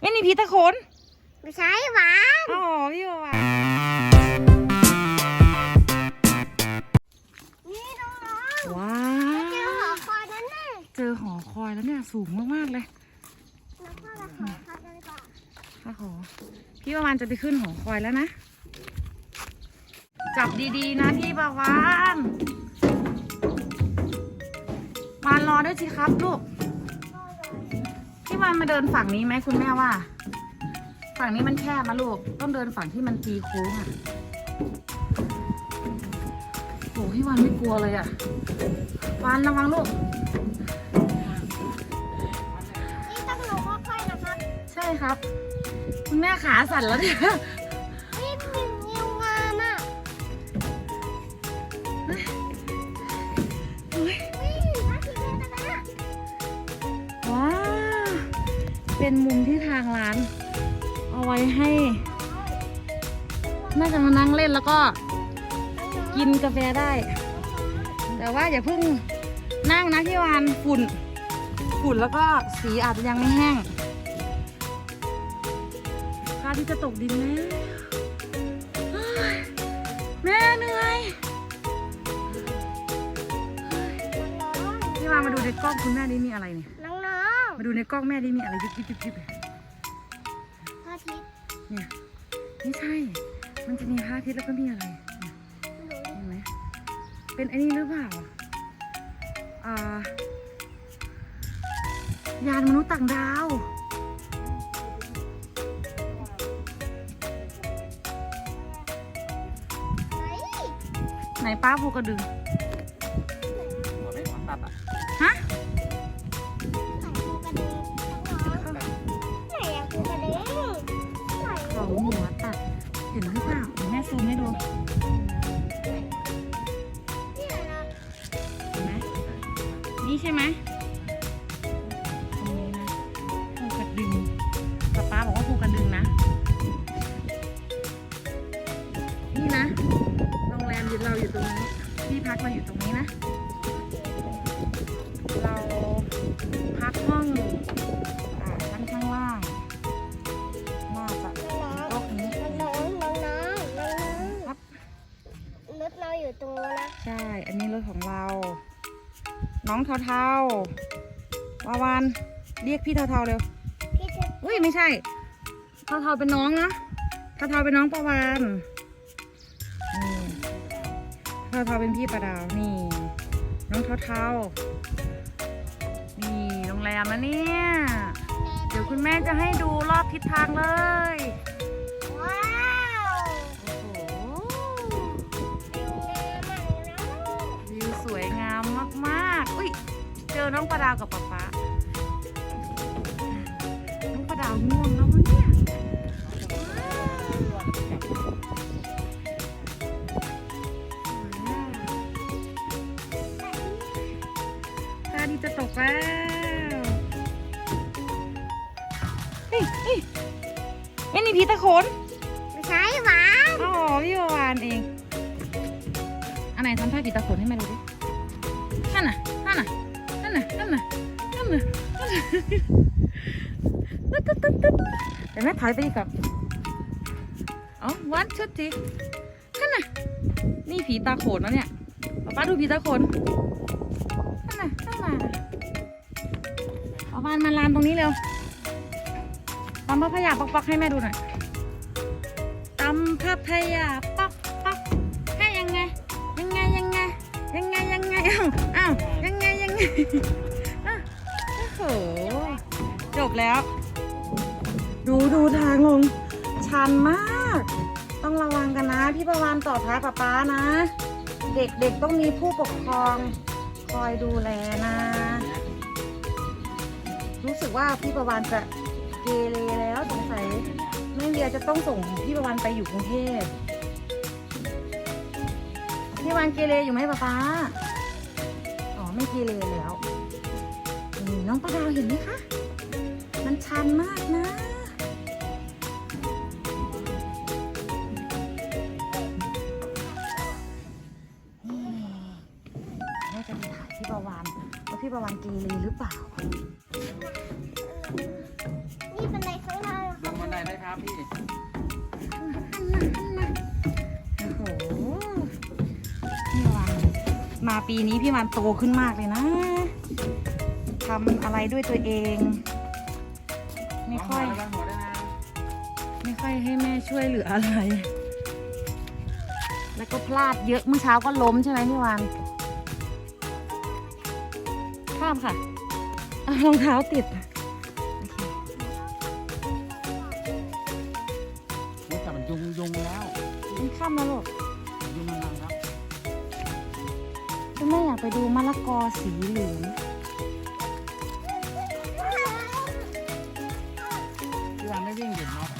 เอ้ยนี่ผีตะโขนไม่ใช่หวานอ๋อพี่วานนี่น้องว้าๆเจอหอวคอยนั่นน่ะเจอหอคอยแล้วเนี่ยสูงมากๆเลยน้องพ่อเราขอคอยกันดีกว่าค่ะหอพี่ประวานจะไปขึ้นหอคอยแล้วนะ จับดีๆนะพี่ประวานวานรอด้วยสิครับลูก พี่วานมาเดินฝั่งนี้ไหมคุณแม่ว่า ฝั่งนี้มันแคบมาลูก ต้องเดินฝั่งที่มันตีโค้งอะโอ้พี่วานไม่กลัวเลยอะวานระวังลูก นี่ต้องลงค่อยๆนะครับ ใช่ครับ คุณแม่ขาสั่นแล้วเนี่ย เป็นมุมที่ทางร้าน เอาไว้ให้แม่จะมานั่งเล่นแล้วก็ กินกาแฟได้ แต่ว่าอย่าเพิ่งนั่งนะพี่วานฝุ่น ฝุ่นแล้วก็สีอาจจะยังไม่แห้งพระอาที่จะตกดินแล้วแม่เหนื่อยพี่วานมาดูในกล้องคุณแม่นี่มีอะไรเนี่ยน้อง มาดูในกล้องแม่ดิมีอะไรยิบยิบยิบยิบๆพระอาทิตย์เนี่ยไม่ใช่ มันจะมีพระอาทิตย์แล้วก็มีอะไรเนี่ยไม่รู้เห็นไหมเป็นไอ้นี่หรือเปล่าอ่ายานมนุษย์ต่างดาวไหนไหนป้าภูกระดึง นี่ใช่ไหมตรงนี้นะภูกระดึงป้าป้าบอกว่าภูกระดึงนะ นี่นะ โรงแรมเราอยู่ตรงนี้ที่พักเราอยู่ตรงนี้นะ น้องเทาๆวาวานเรียกพี่เทาๆเร็วพี่จะอุ้ยไม่ใช่เทาๆเป็นน้องนะเทาๆเป็นน้องประวานนี่เทาๆเป็นพี่ประดาวนี่ น้องเทาๆนี่โรงแรมนะเนี่ย เดี๋ยวคุณแม่จะให้ดูรอบทิศทางเลย อน้องประดาวกับป๊าป๊าน้องประดาวง่วงแล้วมั้งเนี่ยตาดีจะตกแล้วเฮ้ยเฮ้ยเอ้ยนี่ผีตะโขนไม่ใช่หวานอ๋อพี่วานเอง อันไหนทำท่าผีตะโขนให้แม่ดูดินั่นน่ะนั่นน่ะ นั่นน่ะนั่นน่ะนั่นน่ะนั่นน่ะตึ๊ดตึ๊ดตึ๊ดเดี๋ยวแม่ถอยไปอีกก่อนเอ๋อวันชุดทีนั่นน่ะนี่ผีตาโขนนะเนี่ยป๊าป้าดูผีตาโขนนั่นน่ะนั่นน่ะเอาบานมาลานตรงนี้เร็วตำพระพยาปอกๆให้แม่ดูหน่อยตำพัทยา อะโอ้โห จบแล้ว ดูดูทางลง ชันมาก ต้องระวังกันนะ พี่ประวานต่อท้ายป้าป้านะ เด็กๆต้องมีผู้ปกครอง คอยดูแลนะ รู้สึกว่าพี่ประวานจะเกเรแล้วสงสัยแม่เวียจะต้องส่งพี่ประวันไปอยู่กรุงเทพพี่วันเกเรอยู่ไหมป๊าป๊า ไม่เกเรแล้วนี่น้องประดาวเห็นไหมคะ มันชันมากนะ นี่แม่จะไปถ่ายพี่ประวันว่าพี่ประวันเกเรหรือเปล่า นี่เป็นอะไรข้างหน้าอะไรได้ครับพี่ ปีนี้พี่วันโตขึ้นมากเลยนะทำอะไรด้วยตัวเอง ไม่ค่อยระวังหัวด้วยนะไม่ค่อยให้แม่ช่วยเหลืออะไร แล้วก็พลาดเยอะเมื่อเช้าก็ล้มใช่ไหมพี่วานข้ามค่ะอะรองเท้าติดโอเคนี่แต่มันยุงยุงแล้วนี่ข้ามแล้วลูกยุงมันรังครับ คุณแม่อยากไปดูมะละกอสีเหลืองพี่วันไม่วิ่งเด็ดน็อก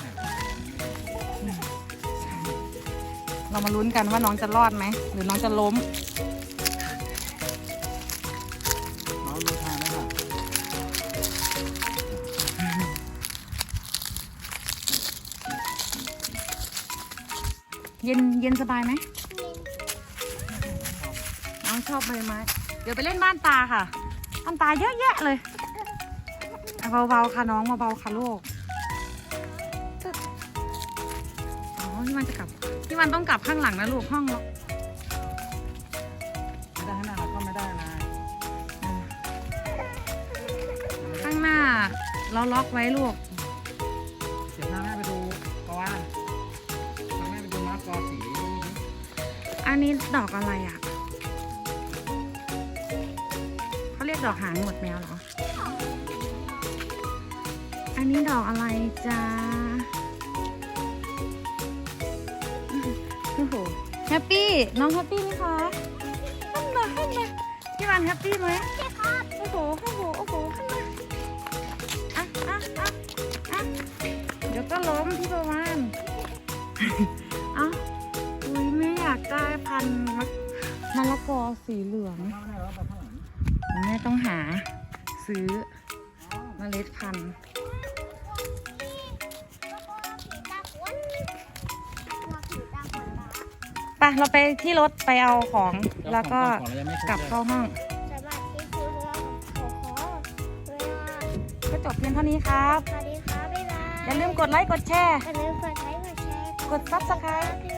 เนี่ยเรามาลุ้นกันว่าน้องจะรอดไหม หรือน้องจะล้ม น้องดูทางได้ป่ะเย็นเย็นสบายไหมน้ องชอบใบไม้ เดี๋ยวไปเล่นบ้านตาค่ะบ้านตาเยอะแยะเลยเอาเบาๆค่ะน้องเบาๆค่ะลูกตึ๊ดอ๋อพี่วันจะกลับพี่วันต้องกลับข้างหลังนะลูกห้องล็อกไม่ได้ข้างหน้าเราเข้าไม่ได้นะอ่าข้างหน้าเราล็อกไว้ลูก เดี๋ยวพาแม่ไปดูกวานพาแม่ไปดูมะละกอสีนี่ดิอันนี้ดอกอะไรอะ ดอกหางหนวดแมวเหรอ อันนี้ดอกอะไรจ้าโอ้โหแฮปปี้ น้องแฮปปี้ไหมคะขึ้นมาขึ้นมาพี่วันแฮปปี้ไหมโอ้โหโอ้โหโอ้โหขึ้นมาอะอะอะอะเดี๋ยวก็ล้มพี่ประวานเอ้าอุ้ยไม่อยากได้พันธุ์มะละกอสีเหลืองเแล้วไปข้างหลังแม่ต้องหาซื้อเมล็ดพันธุ์ไปเราไปที่รถไปเอาของแล้วก็เจ้าของเจ้าของเรายังไม่ครบกลับเลยเข้าห้องสวัสดีคุณเราขอขอเวลาก็จบเพียงเท่านี้ครับ สวัสดีครับบ๊ายบายอย่าลืมกดไลค์กดแชร์ อย่าลืมกดไลค์กดแชร์ กด Subscribe ด้วย